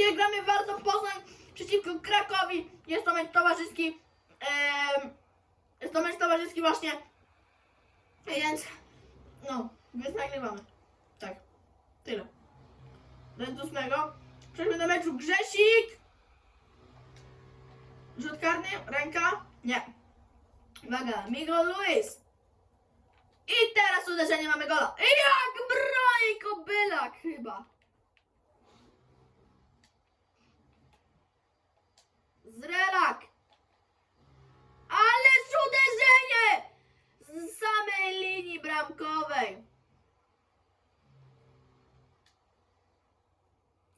Dzisiaj gramy Warto Poznań przeciwko Krakowi. Jest to mecz towarzyski. em, jest to mecz towarzyski właśnie. Więc no, więc nagrywamy. Tak. Tyle. Do ósmego. Przejdźmy do meczu. Grzesik. Rzut karny. Ręka. Nie. Uwaga. Miguel Luis. I teraz uderzenie mamy gola. I jak broni Kobylak chyba. Zrelak. Ależ uderzenie z samej linii bramkowej.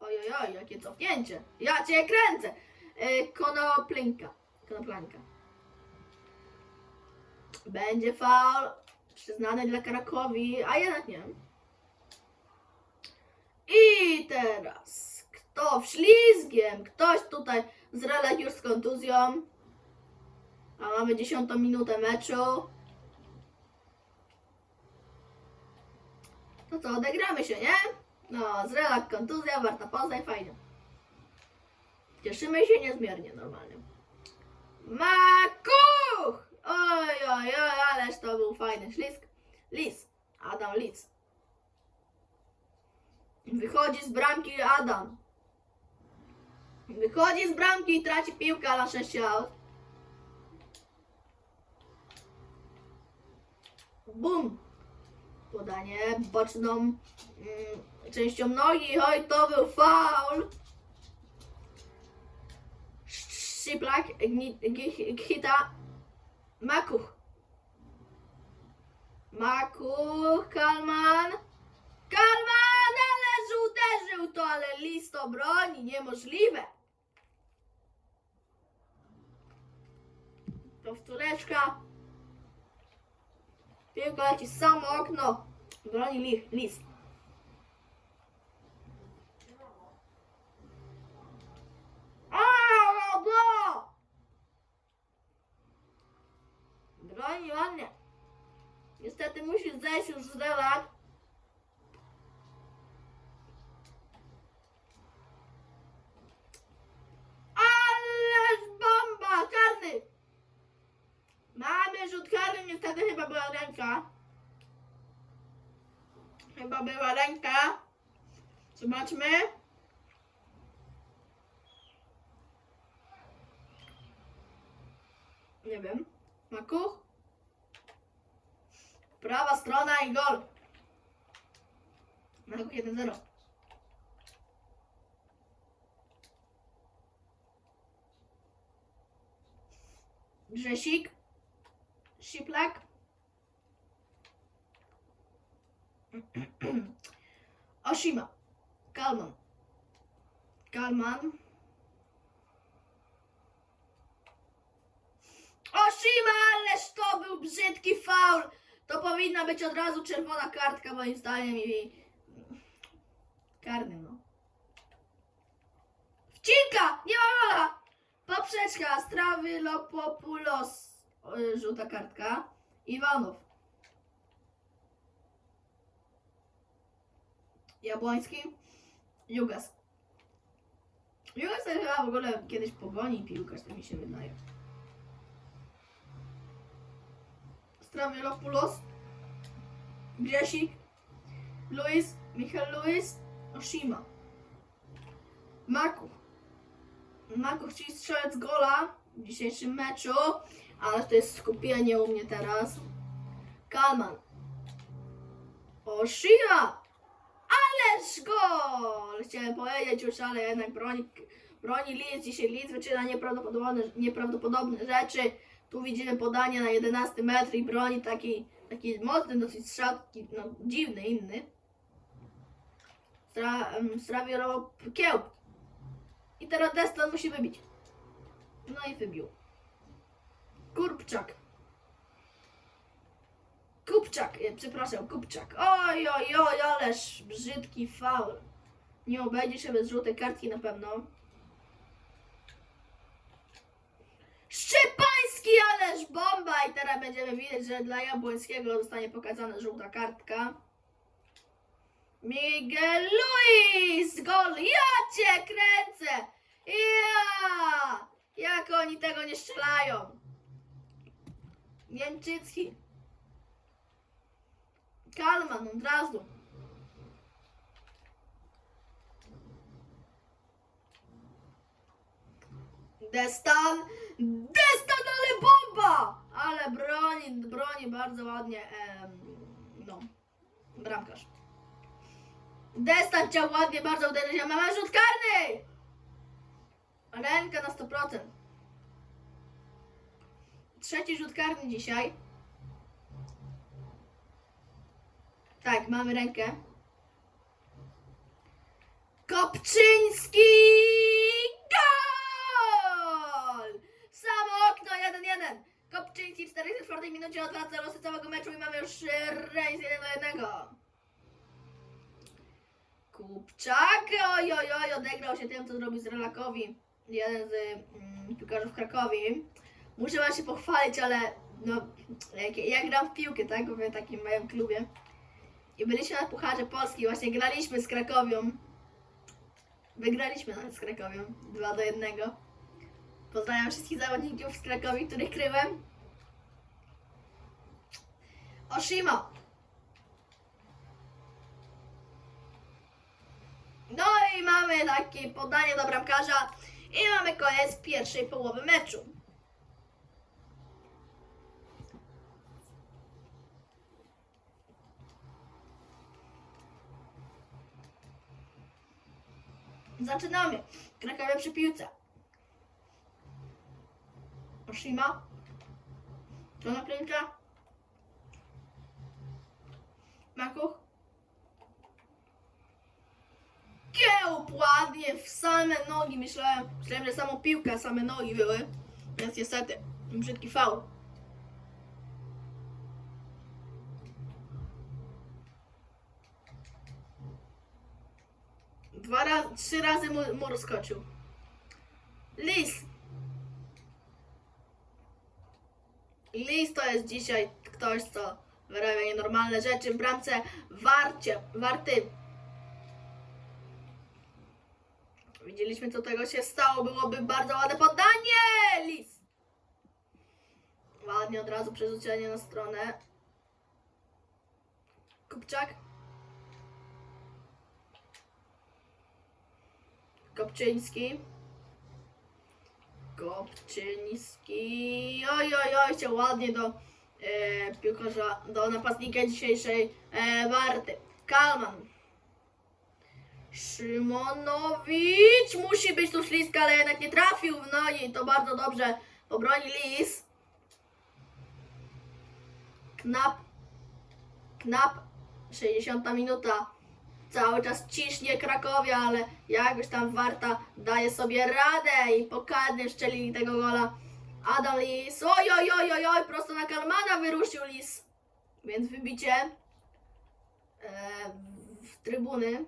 Ojojoj, jakie cofnięcie. Ja cię kręcę. E, Konoplinka. Konoplanka. Będzie faul przyznany dla Krakowi, a jednak nie. I teraz kto wślizgiem? Ktoś tutaj z Relek już z kontuzją. A mamy dziesiątą minutę meczu. To co, odegramy się, nie? No, z Relak kontuzja, Warta Poznań, fajnie. Cieszymy się niezmiernie normalnie. Makuch! Oj, oj, oj, ależ to był fajny ślizg. Lis. Adam Lis. Wychodzi z bramki Adam. Wychodzi z bramki i traci piłkę na 6 aut. Bum. Podanie boczną mm, częścią nogi. Oj, to był faul. Szyplak, Gita, Makuch. Makuch, Kalman. Kalman, ależ uderzył to, ale listo broni, niemożliwe. Powtóreczka. Piłka leci samo okno. Broni li, lis. Broni ładnie. Niestety musi zejść już z relak. Ależ bomba! Karny! Mamy rzut karny, niestety chyba była ręka. Chyba była ręka. Zobaczmy. Nie wiem. Makuch? Prawa strona i gol. Makuch 1-0. Grzesik. Sziplak. Oshima. Kalman. Kalman. Oshima, ależ to był brzydki faul. To powinna być od razu czerwona kartka moim zdaniem i karny no. Wcinka! Nie ma gola! Poprzeczka, Strawy, Lopopulos, żółta kartka. Iwanow. Jabłoński. Jugas. Jugas to chyba w ogóle kiedyś pogoni piłkarz, to mi się wydaje. Strawielopoulos, Grzesik, Luis, Michał Luis, Oshima. Maku. Maku chcieli strzelec gola w dzisiejszym meczu, ale to jest skupienie u mnie teraz. Kalman. Oshima! Ależ gol! Chciałem powiedzieć już, ale jednak broni, broni Leeds. Dzisiaj Leeds wyczyna nieprawdopodobne, nieprawdopodobne rzeczy. Tu widzimy podanie na 11 metr i broni taki, taki mocny dosyć strzał, no, dziwny, inny. Stra, um, kiełb. I teraz Destan musi wybić. No i wybił. Kurpczak. Kupczak, e, przepraszam, Kupczak. Oj, oj, oj, ależ brzydki faul. Nie obejdzie się bez żółtej kartki na pewno. Szczepański, ależ bomba! I teraz będziemy widzieć, że dla Jabłońskiego zostanie pokazana żółta kartka. Miguel Luis! Gol! Ja cię kręcę! Ja! Jak oni tego nie strzelają? Niemczycki. Kalman od razu. Destan! Destan, ale bomba! Ale broni, broni bardzo ładnie. em, no, bramkarz. Destan chciał ładnie bardzo uderzyć, a mamy rzut karny! Ręka na 100%. Trzeci rzut karny dzisiaj. Tak, mamy rękę. Kopczyński! Gol! Samo okno 1-1. Kopczyński w 44 minucie odwraca losy całego meczu i mamy już remis 1 do 1. Kupczak, oj, odegrał się tym, co zrobił z Relakowi. Jeden z mm, piłkarzy w Krakowie. Muszę wam się pochwalić, ale no, jak, ja gram w piłkę, tak, w takim moim klubie. I byliśmy na Pucharze Polski, właśnie graliśmy z Krakowią. Wygraliśmy nawet z Krakowią, 2 do 1. Pozdrawiam wszystkich zawodników z Krakowi, których kryłem. Oshima. No i mamy takie podanie do bramkarza i mamy koniec pierwszej połowy meczu. Zaczynamy. Krakowia przy piłce. Oshima. To naklęka. Makuch. Kiełb ładnie w same nogi. Myślałem, myślałem, że samą piłkę, same nogi były. Więc niestety, brzydki faul. Dwa razy, trzy razy mu, mu rozskoczył. Lis. Lis to jest dzisiaj ktoś, co wyrabia nienormalne rzeczy w bramce. Warcie, warty. Widzieliśmy, co tego się stało. Byłoby bardzo ładne podanie. Lis. Ładnie od razu przerzucenie na stronę. Kupczak. Kopczyński. Kopczyński. Oj, oj, oj, chciał ładnie do e, piłkarza, do napastnika dzisiejszej e, Warty. Kalman. Szymonowicz. Musi być tu śliska, ale jednak nie trafił. No i to bardzo dobrze obroni Lis. Knap. Knap. 60 minuta cały czas ciśnie Krakowia, ale jakoś tam Warta daje sobie radę i pokadnie szczelili tego gola. Adam Lis, oj, oj, oj, oj, oj, prosto na Kalmana wyruszył Lis. Więc wybicie e, w trybuny.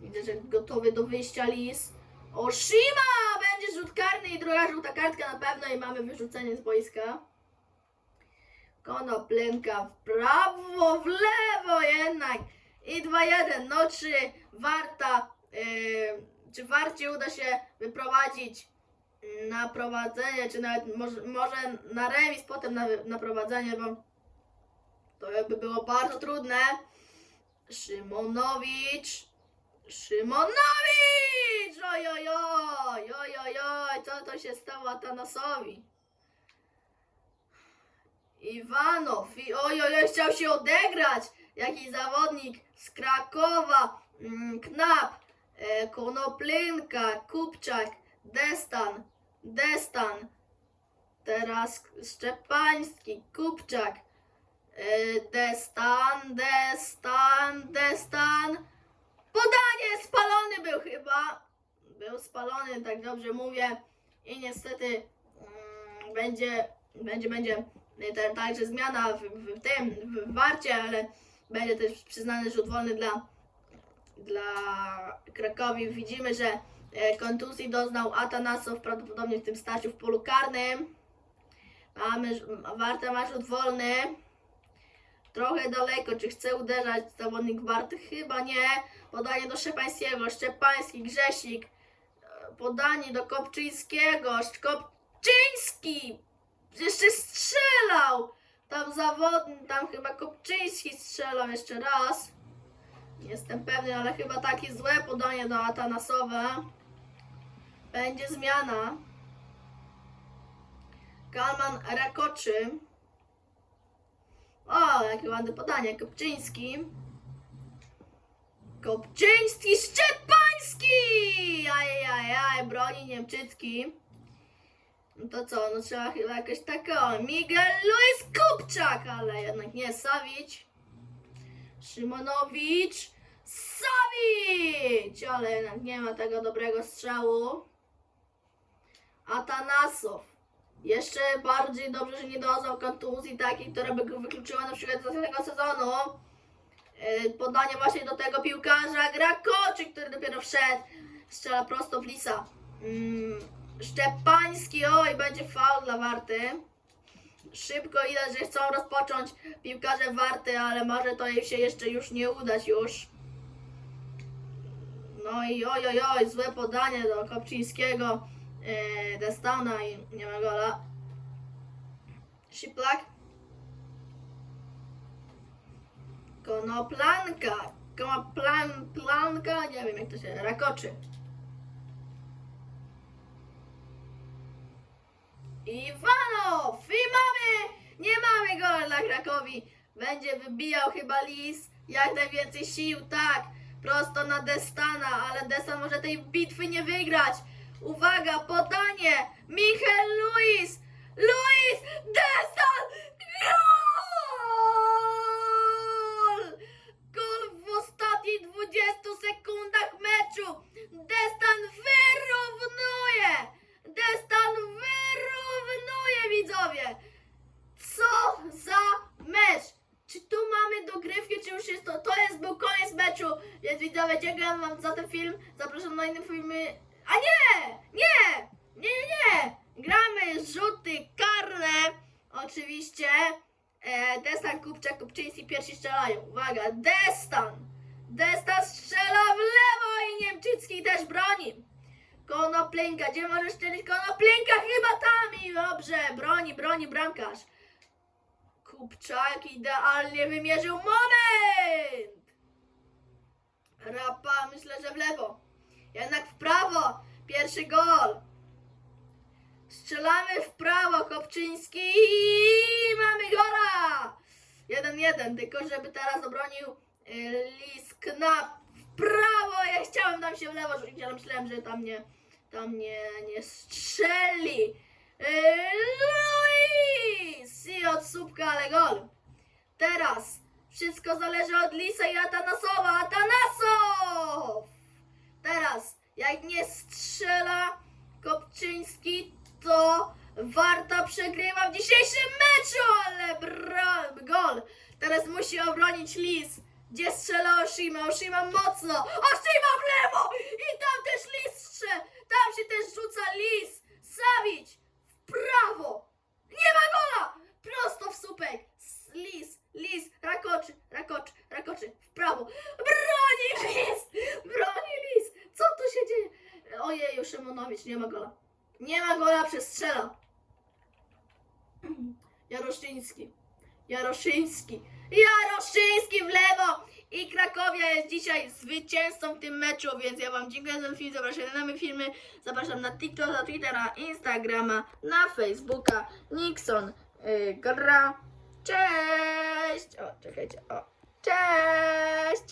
Widzę, że gotowy do wyjścia Lis. Oshima! Będzie rzut karny i druga żółta kartka na pewno i mamy wyrzucenie z boiska. Konoplenka w prawo, w lewo jednak. I 2-1. No czy Warta, yy, czy Warcie uda się wyprowadzić na prowadzenie, czy nawet może, może na remis, potem na, na prowadzenie, bo to jakby było bardzo trudne. Szymonowicz. Szymonowicz! Oj, oj, oj, co to się stało Atanasowi? Iwanow, i oj, oj, oj, chciał się odegrać. Jakiś zawodnik z Krakowa, mm, Knap, e, Konoplynka, Kupczak, Destan, Destan, teraz Szczepański, Kupczak, e, Destan, Destan, Destan. Podanie spalony był chyba. Był spalony, tak dobrze mówię. I niestety mm, będzie, będzie, będzie te- także zmiana w, w tym, w warcie, ale będzie też przyznany rzut wolny dla, dla Krakowi. Widzimy, że e, kontuzji doznał Atanasow prawdopodobnie w tym starciu w polu karnym. Mamy, Warta ma rzut wolny. Trochę daleko, czy chce uderzać zawodnik Warty? Chyba nie. Podanie do Szczepańskiego, Szczepański, Grzesik. E, Podanie do Kopczyńskiego, Kopczyński! Jeszcze strzelał! Tam zawodnik, tam chyba Kopczyński strzelał jeszcze raz. Nie jestem pewny, ale chyba takie złe podanie do Atanasowa. Będzie zmiana. Kalman Rakoczy. O, jakie ładne podanie. Kopczyński. Kopczyński, Szczepański! Ajajaj, broni Niemczycki. No to co, no trzeba chyba jakoś tak o. Miguel Luis Kupczak, ale jednak nie, Sawić. Szymonowicz. Sawić! Ale jednak nie ma tego dobrego strzału. Atanasow. Jeszcze bardziej dobrze, że nie dostał kontuzji takiej, która by go wykluczyła na przykład z tego sezonu. Yy, Podanie właśnie do tego piłkarza Grakoczy, który dopiero wszedł. Strzela prosto w lisa. Mm, Szczepański, oj, będzie faul dla Warty. Szybko widać, że chcą rozpocząć piłkarze Warty, ale może to jej się jeszcze już nie udać już. No i oj, oj, oj, złe podanie do Kopczyńskiego, yy, Destauna i nie ma gola. Shiplak. Konoplanka. Konoplan, planka, nie wiem jak to się, Rakoczy. Iwanow! I mamy! Nie mamy gola dla Krakowi. Będzie wybijał chyba Lis. Jak najwięcej sił, tak. Prosto na Destana, ale Destan może tej bitwy nie wygrać. Uwaga, podanie! Michel Luis! Luis! Destan! Gol! Gol w ostatnich 20 sekundach meczu! Destan wyrównuje! Destan wyrównuje, widzowie! Co za mecz! Czy tu mamy dogrywkę, czy już jest to? To jest był koniec meczu, więc wam za ten film. Zapraszam na inne filmy. A nie! Nie! Nie, nie, nie! Gramy rzuty karne. Oczywiście. E, Destan, Kupczak, Kupczyński pierwsi strzelają. Uwaga, Destan! Destan strzela w lewo i Niemczycki też broni. Konoplinka, gdzie możesz strzelić? Konoplinka chyba tam i dobrze, broni, broni bramkarz. Kupczak idealnie wymierzył moment! Rapa, myślę, że w lewo. Jednak w prawo. Pierwszy gol. Strzelamy w prawo, Kopczyński mamy gola! 1-1, tylko żeby teraz obronił y, Lisk na prawo. Ja chciałem tam się w lewo rzucić, ale myślałem, że tam nie, tam nie, nie strzeli. Y, Luis! I od słupka, ale gol. Teraz wszystko zależy od Lisa i Atanasowa. Atanasow! Teraz, jak nie strzela Kopczyński, to Warta przegrywa w dzisiejszym meczu, ale bra, gol. Teraz musi obronić Lis. Gdzie strzela Oshima? Oshima mocno. Oshima w lewo! I tam też Lis strze. Tam się też rzuca Lis. Sawić w prawo. Nie ma gola! Prosto w słupek. S- Lis, Lis, Rakoczy, Rakoczy, Rakoczy, w prawo. Broni Lis! Broni Lis! Co tu się dzieje? Ojeju, Szymonowicz, nie ma gola. Nie ma gola, przestrzela. Jaroszyński. Jaroszyński. Jaroszyński w lewo! I Krakowia jest dzisiaj zwycięzcą w tym meczu, więc ja Wam dziękuję za ten film. Zapraszam na nowe filmy. Zapraszam na TikToka, Twittera, Instagrama, na Facebooka. Nixon yy, gra. Cześć! Cześć! O, czekajcie, o. Cześć!